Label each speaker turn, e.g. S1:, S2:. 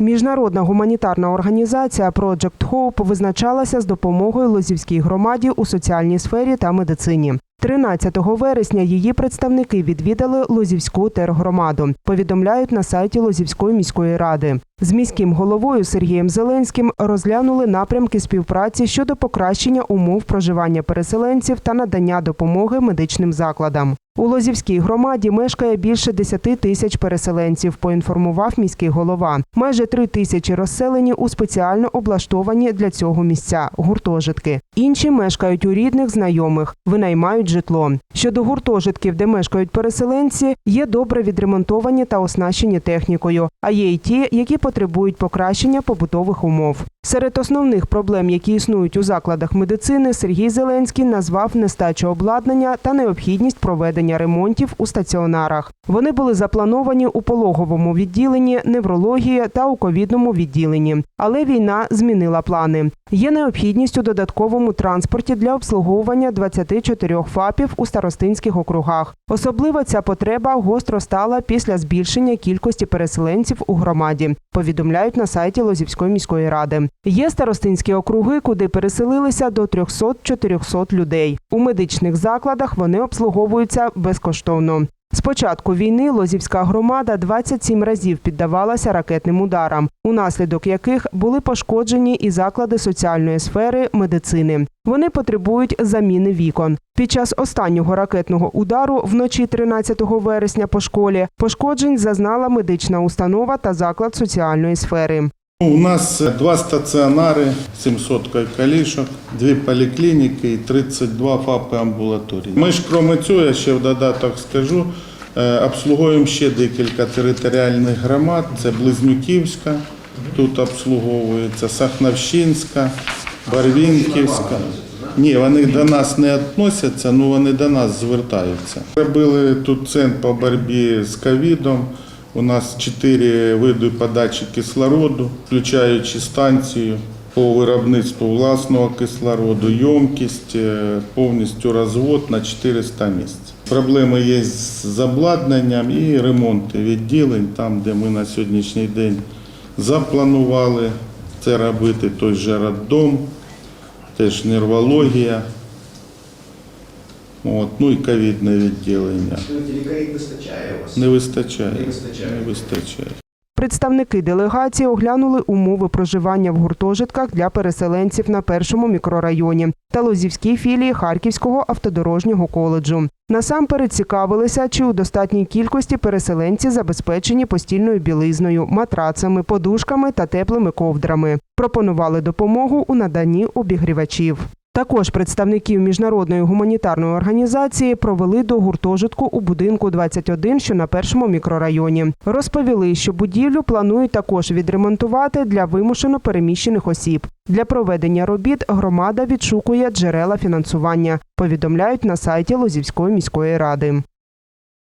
S1: Міжнародна гуманітарна організація Project Hope визначалася з допомогою Лозівській громаді у соціальній сфері та медицині. 13 вересня її представники відвідали Лозівську тергромаду. Повідомляють на сайті Лозівської міської ради. З міським головою Сергієм Зеленським розглянули напрямки співпраці щодо покращення умов проживання переселенців та надання допомоги медичним закладам. У Лозівській громаді мешкає більше 10 тисяч переселенців, поінформував міський голова. Майже 3 тисячі розселені у спеціально облаштовані для цього місця гуртожитки. Інші мешкають у рідних знайомих, винаймають житло. Щодо гуртожитків, де мешкають переселенці, є добре відремонтовані та оснащені технікою, а є й ті, які потребують покращення побутових умов. Серед основних проблем, які існують у закладах медицини, Сергій Зеленський назвав нестачу обладнання та необхідність проведення ремонтів у стаціонарах. Вони були заплановані у пологовому відділенні, неврології та у ковідному відділенні. Але війна змінила плани. Є необхідність у додатковому транспорті для обслуговування 24 ФАПів у старостинських округах. Особливо ця потреба гостро стала після збільшення кількості переселенців у громаді. Повідомляють на сайті Лозівської міської ради. Є старостинські округи, куди переселилися до 300-400 людей. У медичних закладах вони обслуговуються безкоштовно. З початку війни Лозівська громада 27 разів піддавалася ракетним ударам, унаслідок яких були пошкоджені і заклади соціальної сфери медицини. Вони потребують заміни вікон. Під час останнього ракетного удару вночі 13 вересня по школі пошкоджень зазнала медична установа та заклад соціальної сфери.
S2: У нас два стаціонари, 700 калішок, дві поліклініки і 32 ФАПи амбулаторії. Ми ж, крім цього, я ще в додаток скажу, е, обслуговуємо ще декілька територіальних громад. Це Близнюківська, тут обслуговується, Сахновщинська, Барвінківська. Ні, вони до нас не відносяться, але вони до нас звертаються. Робили тут центр по боротьбі з ковідом. У нас чотири види подачі кислороду, включаючи станцію по виробництву власного кислороду, ємкість, е, повністю розвод на 400 місць. Проблеми є з обладнанням і ремонти відділень, там, де ми на сьогоднішній день запланували це робити, той же роддом, теж нервологія, от, ну і ковідне відділення.
S3: Лікарів вистачає у вас?
S2: Не вистачає.
S3: Не вистачає.
S2: Не вистачає.
S1: Представники делегації оглянули умови проживання в гуртожитках для переселенців на першому мікрорайоні та Лозівській філії Харківського автодорожнього коледжу. Насамперед цікавилися, чи у достатній кількості переселенці забезпечені постільною білизною, матрацами, подушками та теплими ковдрами. Пропонували допомогу у наданні обігрівачів. Також представників міжнародної гуманітарної організації провели до гуртожитку у будинку 21, що на першому мікрорайоні. Розповіли, що будівлю планують також відремонтувати для вимушено переміщених осіб. Для проведення робіт громада відшукує джерела фінансування. Повідомляють на сайті Лозівської міської ради.